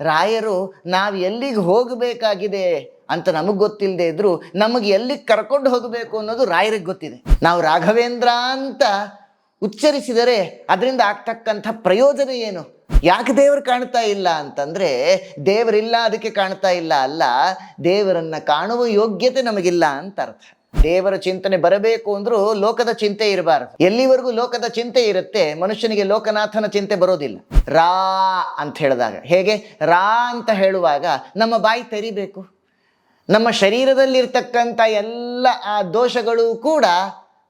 ರಾಯರು, ನಾವು ಎಲ್ಲಿಗೆ ಹೋಗಬೇಕಾಗಿದೆ ಅಂತ ನಮಗೆ ಗೊತ್ತಿಲ್ಲದೆ ಇದ್ರು, ನಮಗೆ ಎಲ್ಲಿಗೆ ಕರ್ಕೊಂಡು ಹೋಗಬೇಕು ಅನ್ನೋದು ರಾಯರಿಗೆ ಗೊತ್ತಿದೆ. ನಾವು ರಾಘವೇಂದ್ರ ಅಂತ ಉಚ್ಚರಿಸಿದರೆ ಅದರಿಂದ ಆಗ್ತಕ್ಕಂಥ ಪ್ರಯೋಜನ ಏನು? ಯಾಕೆ ದೇವರು ಕಾಣ್ತಾ ಇಲ್ಲ ಅಂತಂದ್ರೆ, ದೇವರಿಲ್ಲ ಅದಕ್ಕೆ ಕಾಣ್ತಾ ಇಲ್ಲ ಅಲ್ಲ, ದೇವರನ್ನ ಕಾಣುವ ಯೋಗ್ಯತೆ ನಮಗಿಲ್ಲ ಅಂತ ಅರ್ಥ. ದೇವರ ಚಿಂತನೆ ಬರಬೇಕು ಅಂದ್ರೂ ಲೋಕದ ಚಿಂತೆ ಇರಬಾರದು. ಎಲ್ಲಿವರೆಗೂ ಲೋಕದ ಚಿಂತೆ ಇರುತ್ತೆ, ಮನುಷ್ಯನಿಗೆ ಲೋಕನಾಥನ ಚಿಂತೆ ಬರೋದಿಲ್ಲ. ರಾ ಅಂತ ಹೇಳಿದಾಗ. ಹೇಗೆ? ರಾ ಅಂತ ಹೇಳುವಾಗ ನಮ್ಮ ಬಾಯಿ ತೆರಿಬೇಕು. ನಮ್ಮ ಶರೀರದಲ್ಲಿರ್ತಕ್ಕಂಥ ಎಲ್ಲ ಆ ದೋಷಗಳು ಕೂಡ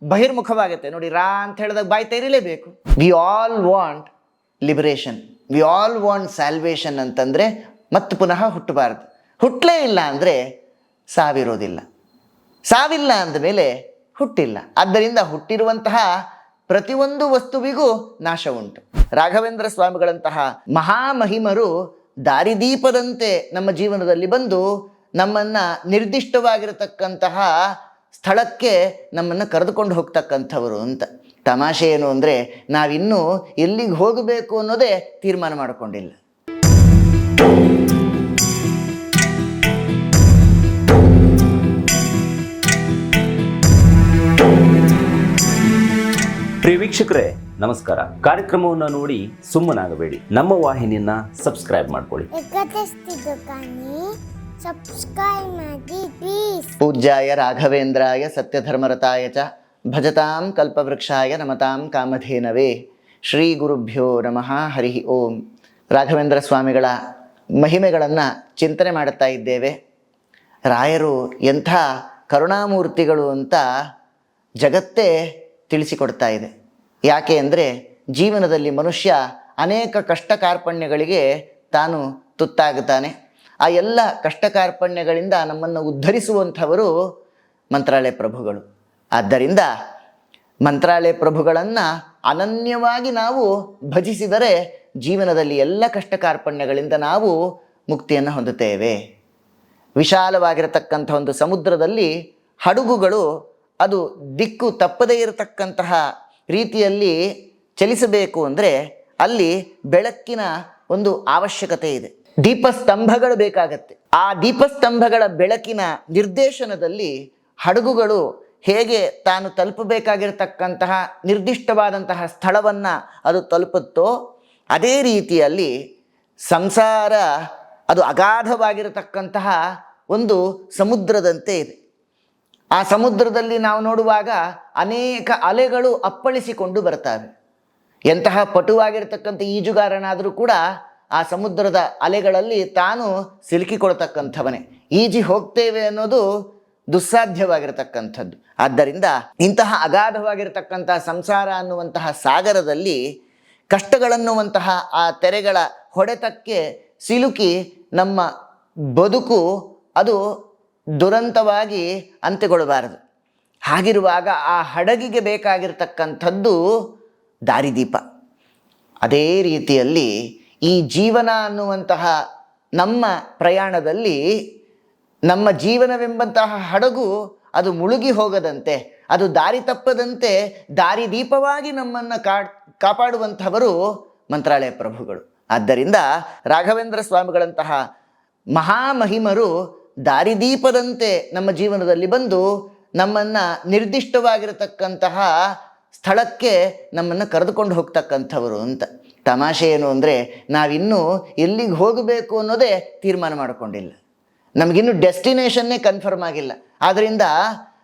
ಬಹಿರ್ಮುಖವಾಗುತ್ತೆ. ನೋಡಿ, ರಾ ಅಂತ ಹೇಳಿದಾಗ ಬಾಯಿ ತೆರಿಲೇಬೇಕು. We all want liberation we all want salvation ಅಂತಂದರೆ ಮತ್ತೆ ಪುನಃ ಹುಟ್ಟಬಾರ್ದು. ಹುಟ್ಟಲೇ ಇಲ್ಲ ಅಂದರೆ ಸಾವಿರೋದಿಲ್ಲ. ಸಾವಿಲ್ಲ ಅಂದಮೇಲೆ ಹುಟ್ಟಿಲ್ಲ. ಆದ್ದರಿಂದ ಹುಟ್ಟಿರುವಂತಹ ಪ್ರತಿಯೊಂದು ವಸ್ತುವಿಗೂ ನಾಶ ಉಂಟು. ರಾಘವೇಂದ್ರ ಸ್ವಾಮಿಗಳಂತಹ ಮಹಾಮಹಿಮರು ದಾರಿದೀಪದಂತೆ ನಮ್ಮ ಜೀವನದಲ್ಲಿ ಬಂದು ನಮ್ಮನ್ನು ನಿರ್ದಿಷ್ಟವಾಗಿರತಕ್ಕಂತಹ ಸ್ಥಳಕ್ಕೆ ನಮ್ಮನ್ನು ಕರೆದುಕೊಂಡು ಹೋಗ್ತಕ್ಕಂಥವರು ಅಂತ. ತಮಾಷೆ ಏನು ಅಂದರೆ ನಾವಿನ್ನೂ ಎಲ್ಲಿಗೆ ಹೋಗಬೇಕು ಅನ್ನೋದೇ ತೀರ್ಮಾನ ಮಾಡಿಕೊಂಡಿಲ್ಲ. ವೀಕ್ಷಕರೇ ನಮಸ್ಕಾರ. ಕಾರ್ಯಕ್ರಮವನ್ನು ನೋಡಿ ಸುಮ್ಮನಾಗಬೇಡಿ. ನಮ್ಮ ವಾಹಿನಿಯನ್ನ ಸಬ್ಸ್ಕ್ರೈಬ್ ಮಾಡ್ಕೊಳ್ಳಿ. ಪೂಜ್ಯಾಯ ರಾಘವೇಂದ್ರಾಯ ಸತ್ಯಧರ್ಮರತಾಯ ಚ ಭಜತಾಂ ಕಲ್ಪವೃಕ್ಷಾಯ ನಮತಾಂ ಕಾಮಧೇನವೇ. ಶ್ರೀ ಗುರುಭ್ಯೋ ನಮಃ ಹರಿ ಓಂ. ರಾಘವೇಂದ್ರ ಸ್ವಾಮಿಗಳ ಮಹಿಮೆಗಳನ್ನು ಚಿಂತನೆ ಮಾಡುತ್ತಾ ಇದ್ದೇವೆ. ರಾಯರು ಎಂಥ ಕರುಣಾಮೂರ್ತಿಗಳು ಅಂತ ಜಗತ್ತೇ ತಿಳಿಸಿಕೊಡ್ತಾ ಇದೆ. ಯಾಕೆ ಅಂದರೆ ಜೀವನದಲ್ಲಿ ಮನುಷ್ಯ ಅನೇಕ ಕಷ್ಟ ಕಾರ್ಪಣ್ಯಗಳಿಗೆ ತಾನು ತುತ್ತಾಗುತ್ತಾನೆ. ಆ ಎಲ್ಲ ಕಷ್ಟ ಕಾರ್ಪಣ್ಯಗಳಿಂದ ನಮ್ಮನ್ನು ಉದ್ಧರಿಸುವಂಥವರು ಮಂತ್ರಾಲಯ ಪ್ರಭುಗಳು. ಆದ್ದರಿಂದ ಮಂತ್ರಾಲಯ ಪ್ರಭುಗಳನ್ನು ಅನನ್ಯವಾಗಿ ನಾವು ಭಜಿಸಿದರೆ ಜೀವನದಲ್ಲಿ ಎಲ್ಲ ಕಷ್ಟ ಕಾರ್ಪಣ್ಯಗಳಿಂದ ನಾವು ಮುಕ್ತಿಯನ್ನು ಹೊಂದುತ್ತೇವೆ. ವಿಶಾಲವಾಗಿರತಕ್ಕಂಥ ಒಂದು ಸಮುದ್ರದಲ್ಲಿ ಹಡಗುಗಳು ಅದು ದಿಕ್ಕು ತಪ್ಪದೇ ಇರತಕ್ಕಂತಹ ರೀತಿಯಲ್ಲಿ ಚಲಿಸಬೇಕು ಅಂದರೆ ಅಲ್ಲಿ ಬೆಳಕಿನ ಒಂದು ಅವಶ್ಯಕತೆ ಇದೆ. ದೀಪಸ್ತಂಭಗಳು ಬೇಕಾಗತ್ತೆ. ಆ ದೀಪಸ್ತಂಭಗಳ ಬೆಳಕಿನ ನಿರ್ದೇಶನದಲ್ಲಿ ಹಡಗುಗಳು ಹೇಗೆ ತಾನು ತಲುಪಬೇಕಾಗಿರ್ತಕ್ಕಂತಹ ನಿರ್ದಿಷ್ಟವಾದಂತಹ ಸ್ಥಳವನ್ನು ಅದು ತಲುಪುತ್ತೋ ಅದೇ ರೀತಿಯಲ್ಲಿ ಸಂಸಾರ ಅದು ಅಗಾಧವಾಗಿರತಕ್ಕಂತಹ ಒಂದು ಸಮುದ್ರದಂತೆ ಇದೆ. ಆ ಸಮುದ್ರದಲ್ಲಿ ನಾವು ನೋಡುವಾಗ ಅನೇಕ ಅಲೆಗಳು ಅಪ್ಪಳಿಸಿಕೊಂಡು ಬರ್ತವೆ ಎಂತಹ ಪಟುವಾಗಿರ್ತಕ್ಕಂಥ ಈಜುಗಾರನಾದರೂ ಕೂಡ ಆ ಸಮುದ್ರದ ಅಲೆಗಳಲ್ಲಿ ತಾನು ಸಿಲುಕಿಕೊಳ್ತಕ್ಕಂಥವನೇ. ಈಜಿ ಹೋಗ್ತೇವೆ ಅನ್ನೋದು ದುಸ್ಸಾಧ್ಯವಾಗಿರತಕ್ಕಂಥದ್ದು. ಆದ್ದರಿಂದ ಇಂತಹ ಅಗಾಧವಾಗಿರತಕ್ಕಂತಹ ಸಂಸಾರ ಅನ್ನುವಂತಹ ಸಾಗರದಲ್ಲಿ ಕಷ್ಟಗಳನ್ನುವಂತಹ ಆ ತೆರೆಗಳ ಹೊಡೆತಕ್ಕೆ ಸಿಲುಕಿ ನಮ್ಮ ಬದುಕು ಅದು ದುರಂತವಾಗಿ ಅಂತ್ಯಗೊಳ್ಳಬಾರದು. ಹಾಗಿರುವಾಗ ಆ ಹಡಗಿಗೆ ಬೇಕಾಗಿರ್ತಕ್ಕಂಥದ್ದು ದಾರಿದೀಪ. ಅದೇ ರೀತಿಯಲ್ಲಿ ಈ ಜೀವನ ಅನ್ನುವಂತಹ ನಮ್ಮ ಪ್ರಯಾಣದಲ್ಲಿ ನಮ್ಮ ಜೀವನವೆಂಬಂತಹ ಹಡಗು ಅದು ಮುಳುಗಿ ಹೋಗದಂತೆ, ಅದು ದಾರಿ ತಪ್ಪದಂತೆ ದಾರಿದೀಪವಾಗಿ ನಮ್ಮನ್ನು ಕಾ, ಕಾಪಾಡುವಂಥವರು ಮಂತ್ರಾಲಯ ಪ್ರಭುಗಳು. ಆದ್ದರಿಂದ ರಾಘವೇಂದ್ರ ಸ್ವಾಮಿಗಳಂತಹ ಮಹಾಮಹಿಮರು ದಾರಿದೀಪದಂತೆ ನಮ್ಮ ಜೀವನದಲ್ಲಿ ಬಂದು ನಮ್ಮನ್ನು ನಿರ್ದಿಷ್ಟವಾಗಿರತಕ್ಕಂತಹ ಸ್ಥಳಕ್ಕೆ ನಮ್ಮನ್ನು ಕರೆದುಕೊಂಡು ಹೋಗ್ತಕ್ಕಂಥವರು ಅಂತ. ತಮಾಷೆ ಏನು ಅಂದರೆ ನಾವಿನ್ನೂ ಎಲ್ಲಿಗೆ ಹೋಗಬೇಕು ಅನ್ನೋದೇ ತೀರ್ಮಾನ ಮಾಡಿಕೊಂಡಿಲ್ಲ. ನಮಗಿನ್ನೂ ಡೆಸ್ಟಿನೇಷನ್ನೇ ಕನ್ಫರ್ಮ್ ಆಗಿಲ್ಲ. ಆದ್ದರಿಂದ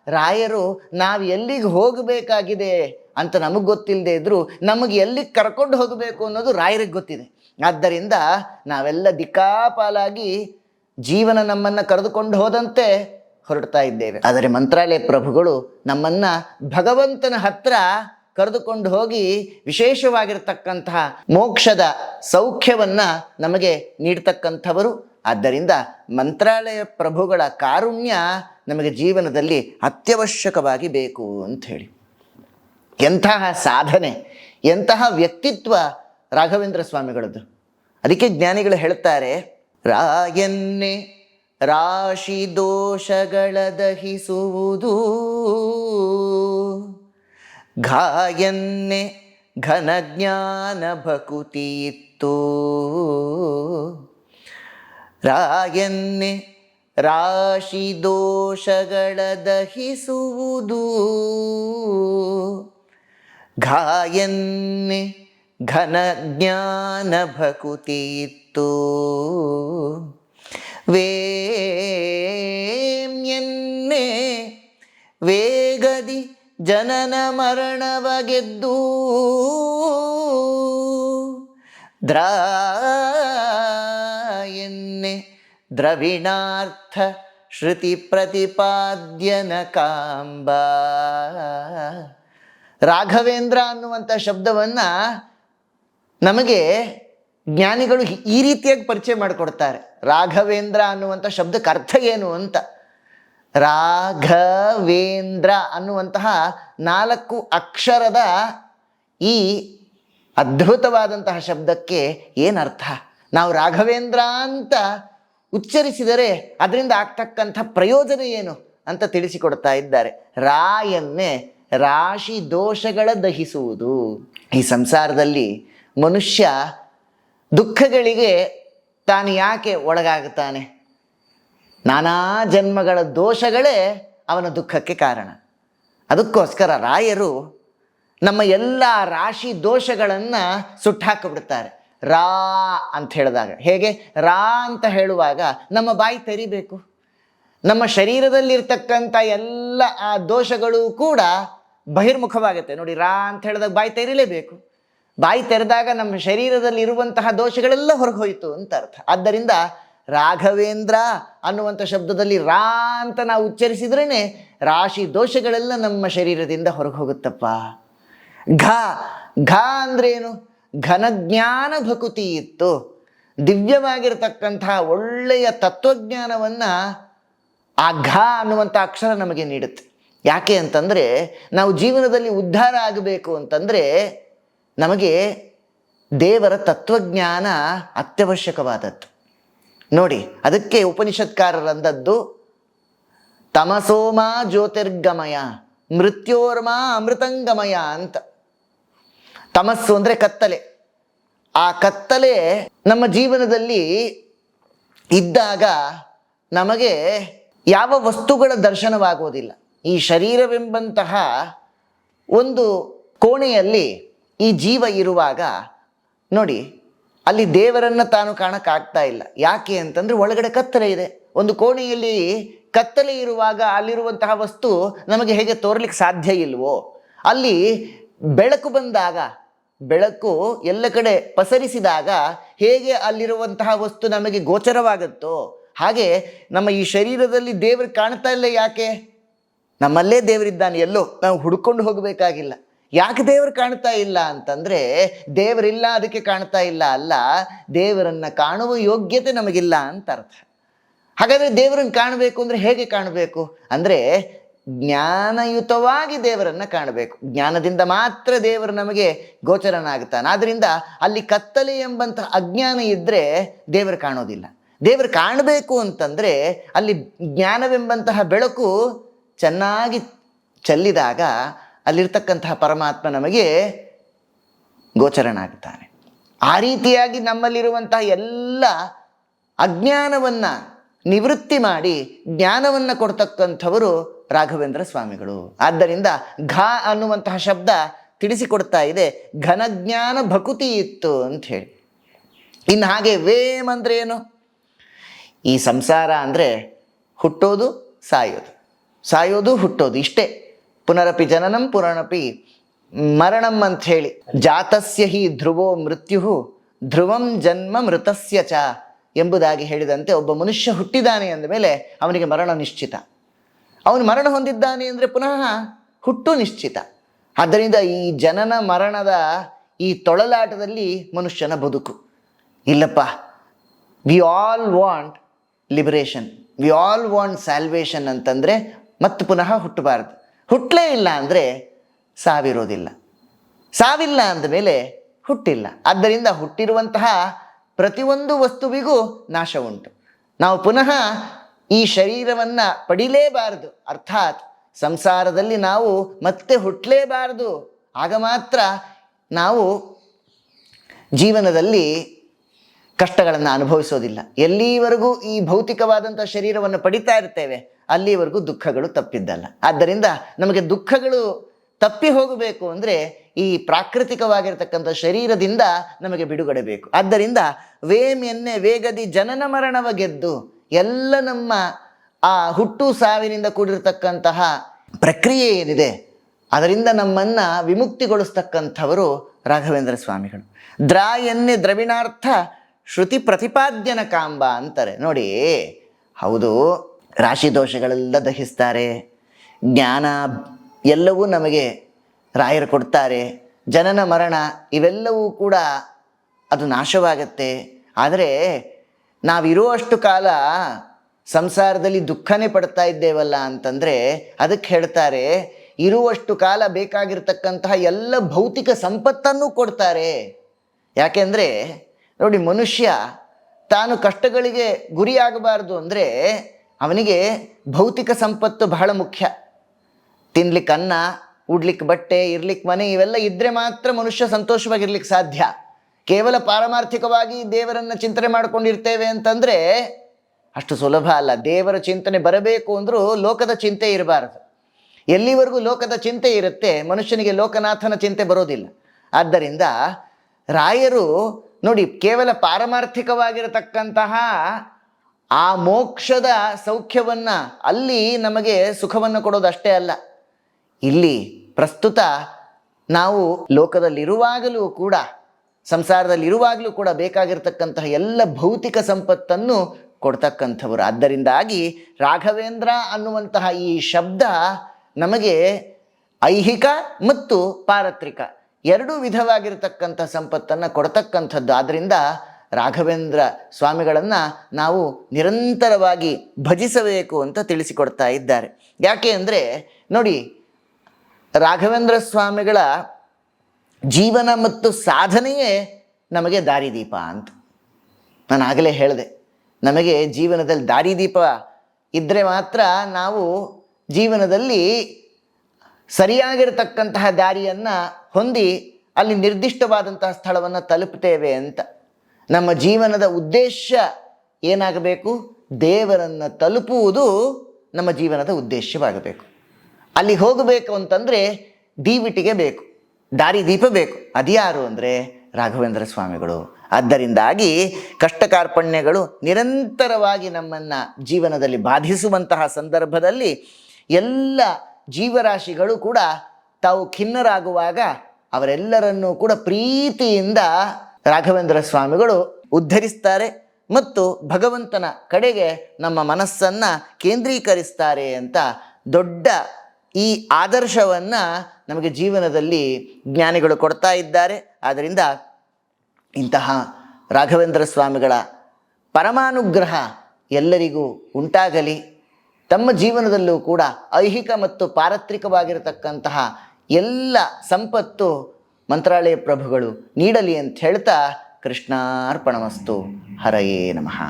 ರಾಯರು ನಾವು ಎಲ್ಲಿಗೆ ಹೋಗಬೇಕಾಗಿದೆ ಅಂತ ನಮಗೆ ಗೊತ್ತಿಲ್ಲದೆ ಇದ್ದರೂ ನಮಗೆ ಎಲ್ಲಿಗೆ ಕರ್ಕೊಂಡು ಹೋಗಬೇಕು ಅನ್ನೋದು ರಾಯರಿಗೆ ಗೊತ್ತಿದೆ. ಆದ್ದರಿಂದ ನಾವೆಲ್ಲ ದಿಕ್ಕಾಪಾಲಾಗಿ ಜೀವನ ನಮ್ಮನ್ನು ಕರೆದುಕೊಂಡು ಹೋದಂತೆ ಹೊರಡ್ತಾ ಇದ್ದೇವೆ. ಆದರೆ ಮಂತ್ರಾಲಯ ಪ್ರಭುಗಳು ನಮ್ಮನ್ನು ಭಗವಂತನ ಹತ್ರ ಕರೆದುಕೊಂಡು ಹೋಗಿ ವಿಶೇಷವಾಗಿರ್ತಕ್ಕಂತಹ ಮೋಕ್ಷದ ಸೌಖ್ಯವನ್ನು ನಮಗೆ ನೀಡ್ತಕ್ಕಂಥವರು. ಆದ್ದರಿಂದ ಮಂತ್ರಾಲಯ ಪ್ರಭುಗಳ ಕಾರುಣ್ಯ ನಮಗೆ ಜೀವನದಲ್ಲಿ ಅತ್ಯವಶ್ಯಕವಾಗಿ ಬೇಕು ಅಂತ ಹೇಳಿ ಎಂತಹ ಸಾಧನೆ, ಎಂತಹ ವ್ಯಕ್ತಿತ್ವ ರಾಘವೇಂದ್ರ ಸ್ವಾಮಿಗಳದ್ದು. ಅದಕ್ಕೆ ಜ್ಞಾನಿಗಳು ಹೇಳ್ತಾರೆ ರಾಯನ್ನೇ ರಾಶಿ ದೋಷಗಳ ದಹಿಸುವುದು. ಘಾಯನ್ನೇ ಘನ ಜ್ಞಾನ ಭಕುತಿ ಇತ್ತು ರಾಯನ್ನೆ ರಾಶಿ ದೋಷಗಳ ದಹಿಸುವುದು. ಘಾಯನ್ನೇ ಘನ ಜ್ಞಾನ ಭಕುತಿ ಇತ್ತು ವೇಮ್ಯನ್ನೆ ವೇಗದಿ ಜನನ ಮರಣವ ಗೆದ್ದು ದ್ರಾಯನ್ನೆ ದ್ರವಿಣಾರ್ಥ ಶ್ರುತಿ ಪ್ರತಿಪಾದ್ಯನ ಕಾಂಬ. ರಾಘವೇಂದ್ರ ಅನ್ನುವಂಥ ಶಬ್ದವನ್ನು ನಮಗೆ ಜ್ಞಾನಿಗಳು ಈ ರೀತಿಯಾಗಿ ಪರಿಚಯ ಮಾಡಿಕೊಡ್ತಾರೆ. ರಾಘವೇಂದ್ರ ಅನ್ನುವಂಥ ಶಬ್ದಕ್ಕೆ ಅರ್ಥ ಏನು ಅಂತ? ರಾಘವೇಂದ್ರ ಅನ್ನುವಂತಹ ನಾಲ್ಕು ಅಕ್ಷರದ ಈ ಅದ್ಭುತವಾದಂತಹ ಶಬ್ದಕ್ಕೆ ಏನರ್ಥ ನಾವು ರಾಘವೇಂದ್ರ ಅಂತ ಉಚ್ಚರಿಸಿದರೆ ಅದರಿಂದ ಆಗ್ತಕ್ಕಂಥ ಪ್ರಯೋಜನ ಏನು ಅಂತ ತಿಳಿಸಿಕೊಡ್ತಾ ಇದ್ದಾರೆ. ರಾಯನ್ನೇ ರಾಶಿ ದೋಷಗಳ ದಹಿಸುವುದು. ಈ ಸಂಸಾರದಲ್ಲಿ ಮನುಷ್ಯ ದುಃಖಗಳಿಗೆ ತಾನು ಯಾಕೆ ಒಳಗಾಗುತ್ತಾನೆ? ನಾನಾ ಜನ್ಮಗಳ ದೋಷಗಳೇ ಅವನ ದುಃಖಕ್ಕೆ ಕಾರಣ. ಅದಕ್ಕೋಸ್ಕರ ರಾಯರು ನಮ್ಮ ಎಲ್ಲ ರಾಶಿ ದೋಷಗಳನ್ನು ಸುಟ್ಟಾಕಿಬಿಡ್ತಾರೆ. ರಾ ಅಂತ ಹೇಳಿದಾಗ. ಹೇಗೆ? ರಾ ಅಂತ ಹೇಳುವಾಗ ನಮ್ಮ ಬಾಯಿ ತೆರಿಬೇಕು. ನಮ್ಮ ಶರೀರದಲ್ಲಿರ್ತಕ್ಕಂಥ ಎಲ್ಲ ಆ ದೋಷಗಳು ಕೂಡ ಬಹಿರ್ಮುಖವಾಗುತ್ತೆ. ನೋಡಿ, ರಾ ಅಂತ ಹೇಳಿದಾಗ ಬಾಯಿ ತೆರಿಲೇಬೇಕು. ಬಾಯಿ ತೆರೆದಾಗ ನಮ್ಮ ಶರೀರದಲ್ಲಿ ಇರುವಂತಹ ದೋಷಗಳೆಲ್ಲ ಹೊರಗೆ ಹೋಯಿತು ಅಂತ ಅರ್ಥ. ಆದ್ದರಿಂದ ರಾಘವೇಂದ್ರ ಅನ್ನುವಂಥ ಶಬ್ದದಲ್ಲಿ ರಾ ಅಂತ ನಾವು ಉಚ್ಚರಿಸಿದ್ರೇ ರಾಶಿ ದೋಷಗಳೆಲ್ಲ ನಮ್ಮ ಶರೀರದಿಂದ ಹೊರಗೆ ಹೋಗುತ್ತಪ್ಪ ಘ ಘ ಅಂದ್ರೇನು? ಘನಜ್ಞಾನ ಭಕುತಿ ಇತ್ತು. ದಿವ್ಯವಾಗಿರತಕ್ಕಂತಹ ಒಳ್ಳೆಯ ತತ್ವಜ್ಞಾನವನ್ನು ಆ ಘ ಅನ್ನುವಂಥ ಅಕ್ಷರ ನಮಗೆ ನೀಡುತ್ತೆ. ಯಾಕೆ ಅಂತಂದರೆ ನಾವು ಜೀವನದಲ್ಲಿ ಉದ್ಧಾರ ಆಗಬೇಕು ಅಂತಂದರೆ ನಮಗೆ ದೇವರ ತತ್ವಜ್ಞಾನ ಅತ್ಯವಶ್ಯಕವಾದದ್ದು. ನೋಡಿ, ಅದಕ್ಕೆ ಉಪನಿಷತ್ಕಾರರಂದದ್ದು ತಮಸೋಮಾ ಜ್ಯೋತಿರ್ಗಮಯ, ಮೃತ್ಯೋರ್ಮಾ ಅಮೃತಂಗಮಯ ಅಂತ. ತಮಸ್ಸು ಅಂದರೆ ಕತ್ತಲೆ. ಆ ಕತ್ತಲೆ ನಮ್ಮ ಜೀವನದಲ್ಲಿ ಇದ್ದಾಗ ನಮಗೆ ಯಾವ ವಸ್ತುಗಳ ದರ್ಶನವಾಗುವುದಿಲ್ಲ. ಈ ಶರೀರವೆಂಬಂತಹ ಒಂದು ಕೋಣೆಯಲ್ಲಿ ಈ ಜೀವ ಇರುವಾಗ ನೋಡಿ, ಅಲ್ಲಿ ದೇವರನ್ನು ತಾನು ಕಾಣಕ್ಕಾಗ್ತಾ ಇಲ್ಲ. ಯಾಕೆ ಅಂತಂದರೆ ಒಳಗಡೆ ಕತ್ತಲೆ ಇದೆ. ಒಂದು ಕೋಣೆಯಲ್ಲಿ ಕತ್ತಲೆ ಇರುವಾಗ ಅಲ್ಲಿರುವಂತಹ ವಸ್ತು ನಮಗೆ ಹೇಗೆ ತೋರ್ಲಿಕ್ಕೆ ಸಾಧ್ಯ ಇಲ್ವೋ, ಅಲ್ಲಿ ಬೆಳಕು ಬಂದಾಗ, ಬೆಳಕು ಎಲ್ಲ ಕಡೆ ಪಸರಿಸಿದಾಗ ಹೇಗೆ ಅಲ್ಲಿರುವಂತಹ ವಸ್ತು ನಮಗೆ ಗೋಚರವಾಗುತ್ತೋ, ಹಾಗೆ ನಮ್ಮ ಈ ಶರೀರದಲ್ಲಿ ದೇವರು ಕಾಣ್ತಾ ಇಲ್ಲ ಯಾಕೆ? ನಮ್ಮಲ್ಲೇ ದೇವರಿದ್ದಾನೆ. ಎಲ್ಲೋ ನಾವು ಹುಡ್ಕೊಂಡು ಹೋಗಬೇಕಾಗಿಲ್ಲ. ಯಾಕೆ ದೇವರು ಕಾಣ್ತಾ ಇಲ್ಲ ಅಂತಂದರೆ ದೇವರಿಲ್ಲ ಅದಕ್ಕೆ ಕಾಣ್ತಾ ಇಲ್ಲ ಅಲ್ಲ, ದೇವರನ್ನು ಕಾಣುವ ಯೋಗ್ಯತೆ ನಮಗಿಲ್ಲ ಅಂತ ಅರ್ಥ. ಹಾಗಾದರೆ ದೇವರನ್ನ ಕಾಣಬೇಕು ಅಂದರೆ ಹೇಗೆ ಕಾಣಬೇಕು? ಅಂದರೆ ಜ್ಞಾನಯುತವಾಗಿ ದೇವರನ್ನು ಕಾಣಬೇಕು. ಜ್ಞಾನದಿಂದ ಮಾತ್ರ ದೇವರು ನಮಗೆ ಗೋಚರನಾಗುತ್ತಾನೆ. ಆದ್ದರಿಂದ ಅಲ್ಲಿ ಕತ್ತಲೆ ಎಂಬಂತಹ ಅಜ್ಞಾನ ಇದ್ದರೆ ದೇವರು ಕಾಣೋದಿಲ್ಲ. ದೇವರು ಕಾಣಬೇಕು ಅಂತಂದರೆ ಅಲ್ಲಿ ಜ್ಞಾನವೆಂಬಂತಹ ಬೆಳಕು ಚೆನ್ನಾಗಿ ಚೆಲ್ಲಿದಾಗ ಅಲ್ಲಿರ್ತಕ್ಕಂತಹ ಪರಮಾತ್ಮ ನಮಗೆ ಗೋಚರನಾಗ್ತಾನೆ ಆ ರೀತಿಯಾಗಿ ನಮ್ಮಲ್ಲಿರುವಂತಹ ಎಲ್ಲ ಅಜ್ಞಾನವನ್ನು ನಿವೃತ್ತಿ ಮಾಡಿ ಜ್ಞಾನವನ್ನು ಕೊಡ್ತಕ್ಕಂಥವರು ರಾಘವೇಂದ್ರ ಸ್ವಾಮಿಗಳು. ಆದ್ದರಿಂದ ಘ ಅನ್ನುವಂತಹ ಶಬ್ದ ತಿಳಿಸಿಕೊಡ್ತಾ ಇದೆ. ಘನಜ್ಞಾನ ಭಕುತಿ ಇತ್ತು ಅಂತ ಹೇಳಿ. ಇನ್ನು ಹಾಗೆ ವೇಮ್ ಅಂದ್ರೆ ಏನು? ಈ ಸಂಸಾರ ಅಂದರೆ ಹುಟ್ಟೋದು, ಸಾಯೋದು. ಸಾಯೋದು, ಹುಟ್ಟೋದು ಇಷ್ಟೇ. ಪುನರಪಿ ಜನನಂ ಪುನರಪಿ ಮರಣಂ ಅಂತ ಹೇಳಿ ಜಾತಸ್ಯ ಹಿ ಧ್ರುವೋ ಮೃತ್ಯು ಧ್ರುವಂ ಜನ್ಮ ಮೃತಸ್ಯ ಚ ಎಂಬುದಾಗಿ ಹೇಳಿದಂತೆ ಒಬ್ಬ ಮನುಷ್ಯ ಹುಟ್ಟಿದ್ದಾನೆ ಅಂದಮೇಲೆ ಅವನಿಗೆ ಮರಣ ನಿಶ್ಚಿತ. ಅವನು ಮರಣ ಹೊಂದಿದ್ದಾನೆ ಅಂದರೆ ಪುನಃ ಹುಟ್ಟು ನಿಶ್ಚಿತ. ಆದ್ದರಿಂದ ಈ ಜನನ ಮರಣದ ಈ ತೊಳಲಾಟದಲ್ಲಿ ಮನುಷ್ಯನ ಬದುಕು. ಇಲ್ಲಪ್ಪ we all want liberation we all want salvation ಅಂತಂದರೆ ಮತ್ತೆ ಪುನಃ ಹುಟ್ಟಬಾರ್ದು. ಹುಟ್ಟಲೇ ಇಲ್ಲ ಅಂದರೆ ಸಾವಿರೋದಿಲ್ಲ. ಸಾವಿಲ್ಲ ಅಂದ ಮೇಲೆ ಹುಟ್ಟಿಲ್ಲ. ಆದ್ದರಿಂದ ಹುಟ್ಟಿರುವಂತಹ ಪ್ರತಿಯೊಂದು ವಸ್ತುವಿಗೂ ನಾಶ ಉಂಟು. ನಾವು ಪುನಃ ಈ ಶರೀರವನ್ನು ಪಡಿಲೇಬಾರದು. ಅರ್ಥಾತ್ ಸಂಸಾರದಲ್ಲಿ ನಾವು ಮತ್ತೆ ಹುಟ್ಟಲೇಬಾರದು ಆಗ ಮಾತ್ರ ನಾವು ಜೀವನದಲ್ಲಿ ಕಷ್ಟಗಳನ್ನು ಅನುಭವಿಸೋದಿಲ್ಲ. ಎಲ್ಲಿವರೆಗೂ ಈ ಭೌತಿಕವಾದಂಥ ಶರೀರವನ್ನು ಪಡಿತಾ ಇರ್ತೇವೆ, ಅಲ್ಲಿವರೆಗೂ ದುಃಖಗಳು ತಪ್ಪಿದ್ದಲ್ಲ. ಆದ್ದರಿಂದ ನಮಗೆ ದುಃಖಗಳು ತಪ್ಪಿ ಹೋಗಬೇಕು ಅಂದರೆ ಈ ಪ್ರಾಕೃತಿಕವಾಗಿರ್ತಕ್ಕಂಥ ಶರೀರದಿಂದ ನಮಗೆ ಬಿಡುಗಡೆ ಬೇಕು ಆದ್ದರಿಂದ ವೇಮ್ ಎನ್ನೆ ವೇಗದಿ ಜನನ ಮರಣವ ಗೆದ್ದು ಎಲ್ಲ ನಮ್ಮ ಆ ಹುಟ್ಟು ಸಾವಿನಿಂದ ಕೂಡಿರತಕ್ಕಂತಹ ಪ್ರಕ್ರಿಯೆ ಏನಿದೆ, ಅದರಿಂದ ನಮ್ಮನ್ನು ವಿಮುಕ್ತಿಗೊಳಿಸ್ತಕ್ಕಂಥವರು ರಾಘವೇಂದ್ರ ಸ್ವಾಮಿಗಳು. ದ್ರಾ ಎನ್ನೆ ದ್ರವಿಣಾರ್ಥ ಶ್ರುತಿ ಪ್ರತಿಪಾದ್ಯನ ಕಾಂಬ ಅಂತಾರೆ. ನೋಡಿ, ಹೌದು, ರಾಶಿ ದೋಷಗಳೆಲ್ಲ ದಹಿಸ್ತಾರೆ. ಜ್ಞಾನ ಎಲ್ಲವೂ ನಮಗೆ ರಾಯರು ಕೊಡ್ತಾರೆ. ಜನನ, ಮರಣ ಇವೆಲ್ಲವೂ ಕೂಡ ಅದು ನಾಶವಾಗತ್ತೆ. ಆದರೆ ನಾವಿರುವಷ್ಟು ಕಾಲ ಸಂಸಾರದಲ್ಲಿ ದುಃಖನೇ ಪಡ್ತಾ ಇದ್ದೇವಲ್ಲ ಅಂತಂದರೆ ಅದಕ್ಕೆ ಹೇಳ್ತಾರೆ, ಇರುವಷ್ಟು ಕಾಲ ಬೇಕಾಗಿರ್ತಕ್ಕಂತಹ ಎಲ್ಲ ಭೌತಿಕ ಸಂಪತ್ತನ್ನು ಕೊಡ್ತಾರೆ. ಯಾಕೆಂದರೆ ನೋಡಿ, ಮನುಷ್ಯ ತಾನು ಕಷ್ಟಗಳಿಗೆ ಗುರಿಯಾಗಬಾರ್ದು ಅಂದರೆ ಅವನಿಗೆ ಭೌತಿಕ ಸಂಪತ್ತು ಬಹಳ ಮುಖ್ಯ. ತಿನ್ಲಿಕ್ಕೆ ಅನ್ನ ಉಡ್ಲಿಕ್ಕೆ ಬಟ್ಟೆ ಇರ್ಲಿಕ್ಕೆ ಮನೆ, ಇವೆಲ್ಲ ಇದ್ರೆ ಮಾತ್ರ ಮನುಷ್ಯ ಸಂತೋಷವಾಗಿರ್ಲಿಕ್ಕೆ ಸಾಧ್ಯ. ಕೇವಲ ಪಾರಮಾರ್ಥಿಕವಾಗಿ ದೇವರನ್ನ ಚಿಂತನೆ ಮಾಡ್ಕೊಂಡಿರ್ತೇವೆ ಅಂತಂದ್ರೆ ಅಷ್ಟು ಸುಲಭ ಅಲ್ಲ. ದೇವರ ಚಿಂತನೆ ಬರಬೇಕು ಅಂದರೂ ಲೋಕದ ಚಿಂತೆ ಇರಬಾರದು. ಎಲ್ಲಿವರೆಗೂ ಲೋಕದ ಚಿಂತೆ ಇರುತ್ತೆ ಮನುಷ್ಯನಿಗೆ ಲೋಕನಾಥನ ಚಿಂತೆ ಬರೋದಿಲ್ಲ. ಆದ್ದರಿಂದ ರಾಯರು ನೋಡಿ, ಕೇವಲ ಪಾರಮಾರ್ಥಿಕವಾಗಿರತಕ್ಕಂತಹ ಆ ಮೋಕ್ಷದ ಸೌಖ್ಯವನ್ನ ಅಲ್ಲಿ ನಮಗೆ ಸುಖವನ್ನು ಕೊಡೋದಷ್ಟೇ ಅಲ್ಲ. ಇಲ್ಲಿ ಪ್ರಸ್ತುತ ನಾವು ಲೋಕದಲ್ಲಿರುವಾಗಲೂ ಕೂಡ, ಸಂಸಾರದಲ್ಲಿರುವಾಗಲೂ ಕೂಡ ಬೇಕಾಗಿರ್ತಕ್ಕಂತಹ ಎಲ್ಲ ಭೌತಿಕ ಸಂಪತ್ತನ್ನು ಕೊಡ್ತಕ್ಕಂಥವರು. ಆದ್ದರಿಂದಾಗಿ ರಾಘವೇಂದ್ರ ಅನ್ನುವಂತಹ ಈ ಶಬ್ದ ನಮಗೆ ಐಹಿಕ ಮತ್ತು ಪಾರತ್ರಿಕ. ಎರಡೂ ವಿಧವಾಗಿರತಕ್ಕಂಥ ಸಂಪತ್ತನ್ನು ಕೊಡತಕ್ಕಂಥದ್ದು. ಆದ್ದರಿಂದ ರಾಘವೇಂದ್ರ ಸ್ವಾಮಿಗಳನ್ನು ನಾವು ನಿರಂತರವಾಗಿ ಭಜಿಸಬೇಕು ಅಂತ ತಿಳಿಸಿಕೊಡ್ತಾ ಇದ್ದಾರೆ. ಯಾಕೆ ಅಂದರೆ ನೋಡಿ, ರಾಘವೇಂದ್ರ ಸ್ವಾಮಿಗಳ ಜೀವನ ಮತ್ತು ಸಾಧನೆಯೇ ನಮಗೆ ದಾರಿದೀಪ ಅಂತ. ನಾನು ಆಗಲೇ ಹೇಳಿದೆ, ನಮಗೆ ಜೀವನದಲ್ಲಿ ದಾರಿದೀಪ ಇದ್ದರೆ ಮಾತ್ರ ನಾವು ಜೀವನದಲ್ಲಿ ಸರಿಯಾಗಿರತಕ್ಕಂತಹ ದಾರಿಯನ್ನು ಹೊಂದಿ ಅಲ್ಲಿ ನಿರ್ದಿಷ್ಟವಾದಂತಹ ಸ್ಥಳವನ್ನು ತಲುಪುತ್ತೇವೆ ಅಂತ. ನಮ್ಮ ಜೀವನದ ಉದ್ದೇಶ ಏನಾಗಬೇಕು? ದೇವರನ್ನು ತಲುಪುವುದು ನಮ್ಮ ಜೀವನದ ಉದ್ದೇಶವಾಗಬೇಕು. ಅಲ್ಲಿ ಹೋಗಬೇಕು ಅಂತಂದರೆ ದೀವಿಟಿಗೆ ಬೇಕು ದಾರಿದೀಪ ಬೇಕು ಅದ್ಯಾರು ಅಂದರೆ ರಾಘವೇಂದ್ರ ಸ್ವಾಮಿಗಳು. ಆದ್ದರಿಂದಾಗಿ ಕಷ್ಟ ಕಾರ್ಪಣ್ಯಗಳು ನಿರಂತರವಾಗಿ ನಮ್ಮನ್ನು ಜೀವನದಲ್ಲಿ ಬಾಧಿಸುವಂತಹ ಸಂದರ್ಭದಲ್ಲಿ ಎಲ್ಲ ಜೀವರಾಶಿಗಳು ಕೂಡ ತಾವು ಖಿನ್ನರಾಗುವಾಗ ಅವರೆಲ್ಲರನ್ನೂ ಕೂಡ ಪ್ರೀತಿಯಿಂದ ರಾಘವೇಂದ್ರ ಸ್ವಾಮಿಗಳು ಉದ್ಧರಿಸ್ತಾರೆ ಮತ್ತು ಭಗವಂತನ ಕಡೆಗೆ ನಮ್ಮ ಮನಸ್ಸನ್ನು ಕೇಂದ್ರೀಕರಿಸ್ತಾರೆ ಅಂತ ದೊಡ್ಡ ಈ ಆದರ್ಶವನ್ನು ನಮಗೆ ಜೀವನದಲ್ಲಿ ಜ್ಞಾನಿಗಳು ಕೊಡ್ತಾ ಇದ್ದಾರೆ. ಆದ್ದರಿಂದ ಇಂತಹ ರಾಘವೇಂದ್ರ ಸ್ವಾಮಿಗಳ ಪರಮಾನುಗ್ರಹ ಎಲ್ಲರಿಗೂ ಉಂಟಾಗಲಿ. ತಮ್ಮ ಜೀವನದಲ್ಲೂ ಕೂಡ ಐಹಿಕ ಮತ್ತು ಪಾರತ್ರಿಕವಾಗಿರತಕ್ಕಂತಹ ಎಲ್ಲ ಸಂಪತ್ತು ಮಂತ್ರಾಲಯ ಪ್ರಭುಗಳು ನೀಡಲಿ ಅಂತ ಹೇಳ್ತಾ ಕೃಷ್ಣಾರ್ಪಣಮಸ್ತು. ಹರಯೇ ನಮಃ.